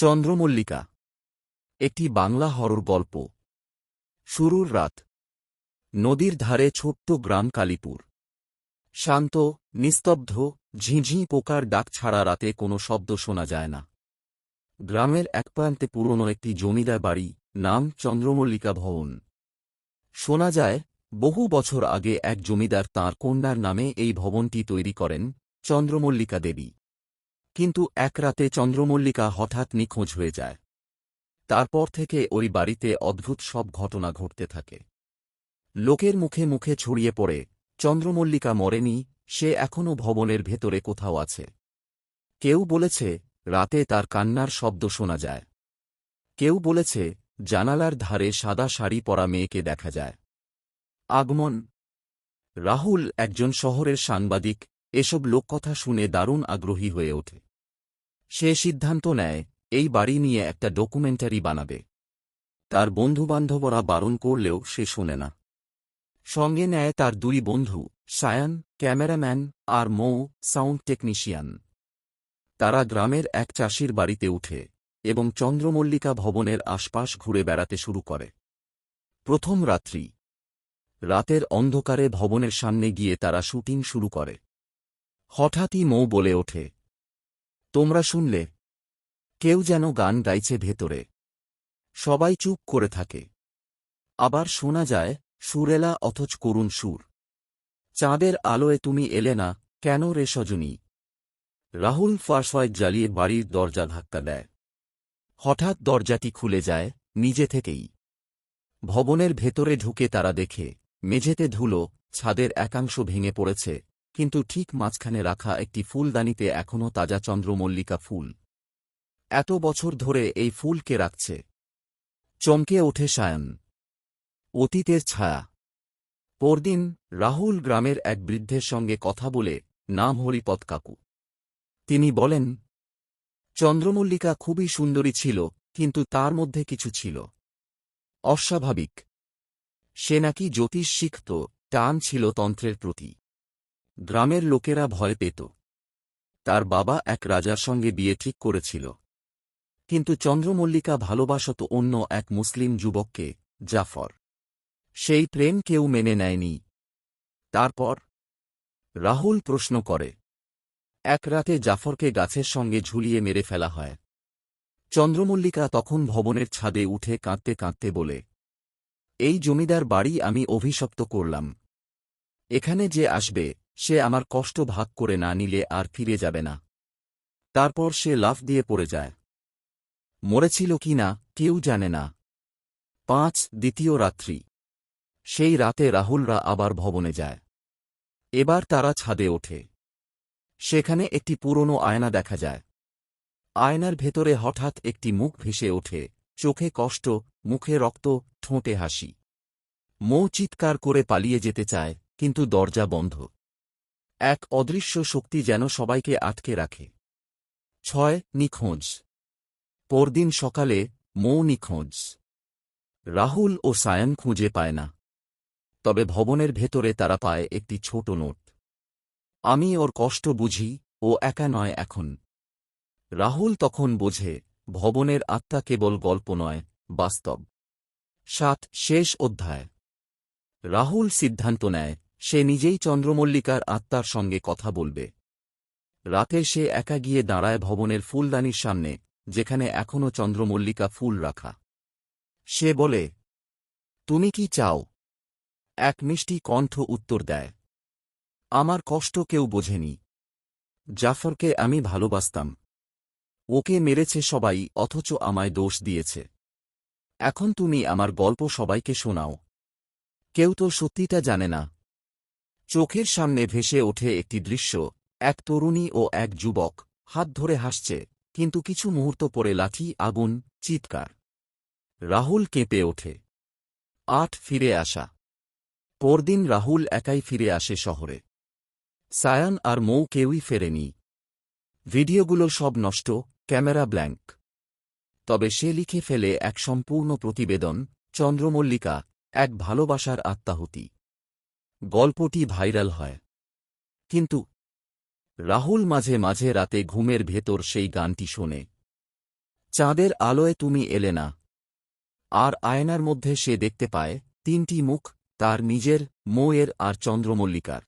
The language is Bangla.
চন্দ্রমল্লিকা। একটি বাংলা হরর গল্প। শুরুর রাত। নদীর ধারে ছোট্ট গ্রাম কালীপুর। শান্ত, নিস্তব্ধ, ঝিঁঝি পোকার ডাক ছাড়া রাতে কোনো শব্দ শোনা যায় না। গ্রামের এক প্রান্তে পুরনো একটি জমিদার বাড়ি, নাম চন্দ্রমল্লিকা ভবন। শোনা যায়, বহু বছর আগে এক জমিদার তাঁর কন্যার নামে এই ভবনটি তৈরি করেন চন্দ্রমল্লিকা দেবী। কিন্তু এক রাতে চন্দ্রমল্লিকা হঠাৎ নিখোঁজ হয়ে যায়। তারপর থেকে ওই বাড়িতে অদ্ভুত সব ঘটনা ঘটতে থাকে। লোকের মুখে মুখে ছড়িয়ে পড়ে, চন্দ্রমল্লিকা মরেনি, সে এখনও ভবনের ভেতরে কোথাও আছে। কেউ বলেছে, রাতে তার কান্নার শব্দ শোনা যায়। কেউ বলেছে, জানালার ধারে সাদা শাড়ি পরা মেয়েকে দেখা যায়। আগমন। রাহুল একজন শহরের সাংবাদিক এসব লোককথা শুনে দারুণ আগ্রহী হয়ে ওঠে। সে সিদ্ধান্ত নেয়, এই বাড়ি নিয়ে একটা ডকুমেন্টারি বানাবে। তার বন্ধুবান্ধবরা বারণ করলেও সে শোনে না। সঙ্গে নেয় তার দুই বন্ধু, সায়ান, ক্যামেরাম্যান, আর মৌ, সাউন্ড টেকনিশিয়ান। তারা গ্রামের এক চাষির বাড়িতে উঠে এবং চন্দ্রমল্লিকা ভবনের আশপাশ ঘুরে বেড়াতে শুরু করে। প্রথম রাত্রি। রাতের অন্ধকারে ভবনের সামনে গিয়ে তারা শুটিং শুরু করে। হঠাৎই মৌ বলে ওঠে, তোমরা শুনলে, কেউ যেন গান গাইছে ভেতরে। সবাই চুপ করে থাকে। আবার শোনা যায়, সুরেলা অথচ করুণ সুর। চাঁদের আলোয় তুমি এলে না, কেন রে সজনী? রাহুল ফার্সওয়াইট জ্বালিয়ে বাড়ির দরজা ধাক্কা দেয়। হঠাৎ দরজাটি খুলে যায়, নিজে থেকেই। ভবনের ভেতরে ঢুকে তারা দেখে, মেঝেতে ধুলো, ছাদের একাংশ ভেঙে পড়েছে। কিন্তু ঠিক মাঝখানে রাখা একটি ফুলদানিতে এখনও তাজা চন্দ্রমল্লিকা ফুল। এত বছর ধরে এই ফুলকে রাখছে? চমকে ওঠে সায়ন। অতীতের ছায়া। পরদিন রাহুল গ্রামের এক বৃদ্ধের সঙ্গে কথা বলে নাম হরিপদ কাকু। তিনি বলেন, চন্দ্রমল্লিকা খুবই সুন্দরী ছিল, কিন্তু তার মধ্যে কিছু ছিল। অস্বাভাবিক। সে নাকি জ্যোতিষ শিখত টান ছিল তন্ত্রের প্রতি। গ্রামের লোকেরা ভয় পেত। তার বাবা এক রাজার সঙ্গে বিয়ে ঠিক করেছিল। কিন্তু চন্দ্রমল্লিকা ভালোবাসত অন্য এক মুসলিম যুবককে, জাফর। সেই প্রেম কেউ মেনে নেয়নি। তারপর রাহুল প্রশ্ন করে, এক রাতে জাফরকে গাছের সঙ্গে ঝুলিয়ে মেরে ফেলা হয়। চন্দ্রমল্লিকা তখন ভবনের ছাদে উঠে কাঁদতে কাঁদতে বলে, এই জমিদার বাড়ি আমি অভিশপ্ত করলাম। এখানে যে আসবে সে আমার কষ্ট ভাগ করে না নিলে আর ফিরে যাবে না। তারপর সে লাফ দিয়ে পড়ে যায়। মরেছিল কি না, কেউ জানে না। পাঁচ, দ্বিতীয় রাত্রি। সেই রাতে রাহুলরা আবার ভবনে যায়। এবার তারা ছাদে ওঠে। সেখানে একটি পুরনো আয়না দেখা যায়। আয়নার ভেতরে হঠাৎ একটি মুখ ভেসে ওঠে। চোখে কষ্ট, মুখে রক্ত, ঠোঁটে হাসি। মৌ চিৎকার করে পালিয়ে যেতে চায়, কিন্তু দরজা বন্ধ। এক অদৃশ্য শক্তি যেন সবাইকে আটকে রাখে। ছয়, নিখোঁজ। পরদিন সকালে মৌ নিখোঁজ। রাহুল ও সায়ন খুঁজে পায় না। তবে ভবনের ভেতরে তারা পায় একটি ছোট নোট। আমি ওর কষ্ট বুঝি, ও একা নয় এখন। রাহুল তখন বোঝে, ভবনের আত্মা কেবল গল্প নয়, বাস্তব। সাত, শেষ অধ্যায়। রাহুল সিদ্ধান্ত নেয় সে নিজেই চন্দ্রমল্লিকার আত্মার সঙ্গে কথা বলবে। রাতে সে একা গিয়ে দাঁড়ায় ভবনের ফুলদানির সামনে, যেখানে এখনও চন্দ্রমল্লিকা ফুল রাখা। সে বলে, তুমি কি চাও? এক মিষ্টি কণ্ঠ উত্তর দেয়, আমার কষ্ট কেউ বোঝেনি। জাফরকে আমি ভালোবাসতাম। ওকে মেরেছে সবাই, অথচ আমায় দোষ দিয়েছে। এখন তুমি আমার গল্প সবাইকে শোনাও। কেউ তো সত্যিটা জানে না। চোখের সামনে ভেসে ওঠে একটি দৃশ্য, এক তরুণী ও এক যুবক, হাত ধরে হাসছে, কিন্তু কিছু মুহূর্ত পরে লাঠি, আগুন, চিৎকার। রাহুল কেঁপে ওঠে। আট ফিরে আসা। পরদিন রাহুল একাই ফিরে আসে শহরে। সায়ান আর মৌ কেউই ফেরেনি। ভিডিওগুলো সব নষ্ট, ক্যামেরা ব্ল্যাঙ্ক। তবে সে লিখে ফেলে এক সম্পূর্ণ প্রতিবেদন, চন্দ্রমল্লিকা, এক ভালোবাসার আত্মাহুতি। গল্পটি ভাইরাল হয়। কিন্তু রাহুল মাঝে মাঝে রাতে ঘুমের ভেতর সেই গানটি শোনে। চাঁদের আলোয় তুমি এলে না। আর আয়নার মধ্যে সে দেখতে পায়, তিনটি মুখ, তার নিজের, মোয়ের আর চন্দ্রমল্লিকার।